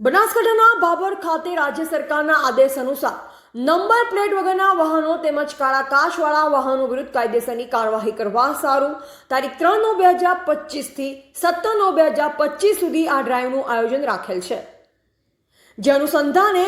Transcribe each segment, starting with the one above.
બનાસકાંઠાના બાબર ખાતે રાજ્ય સરકારના આદેશ અનુસાર નંબર પ્લેટ વગરના વાહનો તેમજ કાળા કાચવાળા વાહનો વિરુદ્ધ કાયદેસરની કાર્યવાહી કરવા સારું. તારીખ ત્રણ નવ બે હજાર પચીસથી સત્તર નવ બે હજાર પચીસ સુધી આ ડ્રાઈવનું આયોજન રાખેલ છે. જે અનુસંધાને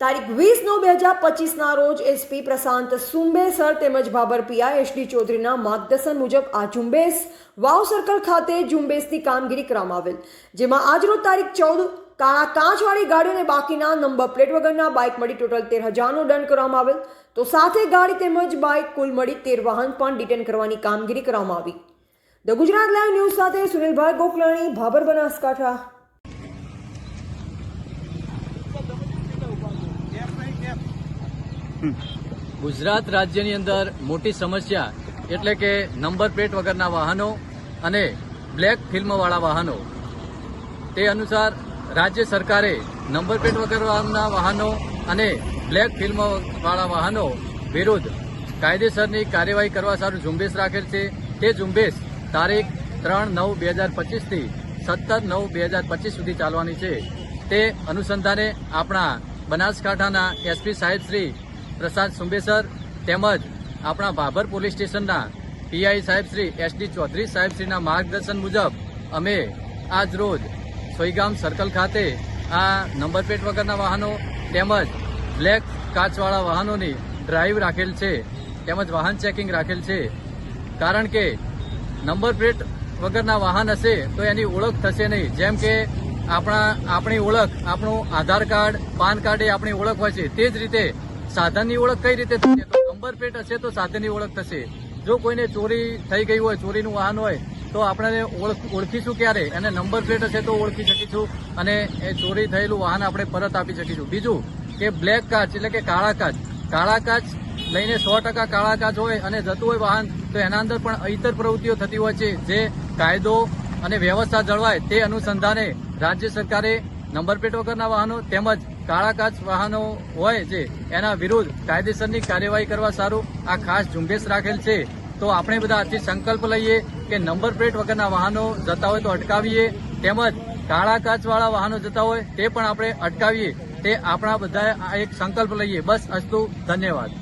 તારીખ વીસ નવ બે હજાર પચીસના રોજ એસપી પ્રશાંત સુંબે સર તેમજ બાબર પીઆઈ એસડી ચૌધરીના માર્ગદર્શન મુજબ આ ઝુંબેશ વાવ સર્કલ ખાતે ઝુંબેશની કામગીરી કરવામાં આવેલ. જેમાં આજરોજ તારીખ ચૌદ કાળા કાચવાળી ગાડીઓને બાકીના નંબર પ્લેટ વગરના બાઇક મળી ટોટલ તેર હજારનો દંડ કરવામાં આવેલ. તો સાથે ગાડી તેમજ બાઇક કુલ મળી તેર વાહન પણ ડિટેન કરવાની કામગીરી કરવામાં આવી. ધ ગુજરાત લાઈવ ન્યૂઝ સાથે સુનિલભાઈ ગોકલાણી ભાબર બનાસકાંઠા. ગુજરાત રાજ્યની અંદર મોટી સમસ્યા એટલે કે નંબર પ્લેટ વગરના વાહનો અને બ્લેક ફિલ્મવાળા વાહનો. તે અનુસાર રાજ્ય સરકારે નંબર પ્લેટ વગરના વાહનો અને બ્લેક ફિલ્મવાળા વાહનો વિરુદ્ધ કાયદેસરની કાર્યવાહી કરવા સારું ઝુંબેશ રાખેલ છે. તે ઝુંબેશ તારીખ ત્રણ નવ બે હજાર પચીસથી સત્તર નવ બે હજાર પચીસ સુધી ચાલવાની છે. તે અનુસંધાને આપણા બનાસકાંઠાના એસપી સાહેબ શ્રી પ્રસાદ સુંબેસર તેમજ આપણા ભાભર પોલીસ સ્ટેશનના પીઆઈ સાહેબ શ્રી એસડી ચૌધરી સાહેબ શ્રીના માર્ગદર્શન મુજબ અમે આજ રોજ સોઈગામ સર્કલ ખાતે આ નંબર પ્લેટ વગરના વાહનો તેમજ બ્લેક કાચવાળા વાહનોની ડ્રાઈવ રાખેલ છે, તેમજ વાહન ચેકિંગ રાખેલ છે. કારણ કે નંબર પ્લેટ વગરના વાહન હશે તો એની ઓળખ થશે નહીં. જેમ કે આપણા, આપણી ઓળખ, આપણું આધાર કાર્ડ, પાન કાર્ડ એ આપણી ઓળખ હોય છે. તે જ રીતે સાધનની ઓળખ કઈ રીતે થશે? તો નંબર પ્લેટ હશે તો સાધનની ઓળખ થશે. જો કોઈને ચોરી થઈ ગઈ હોય, ચોરીનું વાહન હોય તો આપણે ઓળખ, ઓળખીશું ક્યારે? અને નંબર પ્લેટ હશે તો ઓળખી શકીશું અને એ ચોરી થયેલું વાહન આપણે પરત આપી શકીશું. બીજું કે બ્લેક કાચ એટલે કે કાળા કાચ. કાળા કાચ લઈને સો ટકા કાળા કાચ હોય અને જતું હોય વાહન, તો એના અંદર પણ ઇતર પ્રવૃત્તિઓ થતી હોય છે. જે કાયદો અને વ્યવસ્થા જળવાય તે અનુસંધાને રાજ્ય સરકારે નંબર પ્લેટ વગરના વાહનો તેમજ કાળા કાચ વાહનો હોય છે એના વિરુદ્ધ કાયદેસરની કાર્યવાહી કરવા સારું આ ખાસ ઝુંબેશ રાખેલ છે. તો આપણે બધા આજથી સંકલ્પ લઈએ કે નંબર પ્લેટ વગરના વાહનો જતા હોય તો અટકાવીએ, તેમજ કાળા કાચવાળા વાહનો જતા હોય તે પણ આપણે અટકાવીએ. તે આપણા બધા એક સંકલ્પ લઈએ. બસ, અસ્તુ, ધન્યવાદ.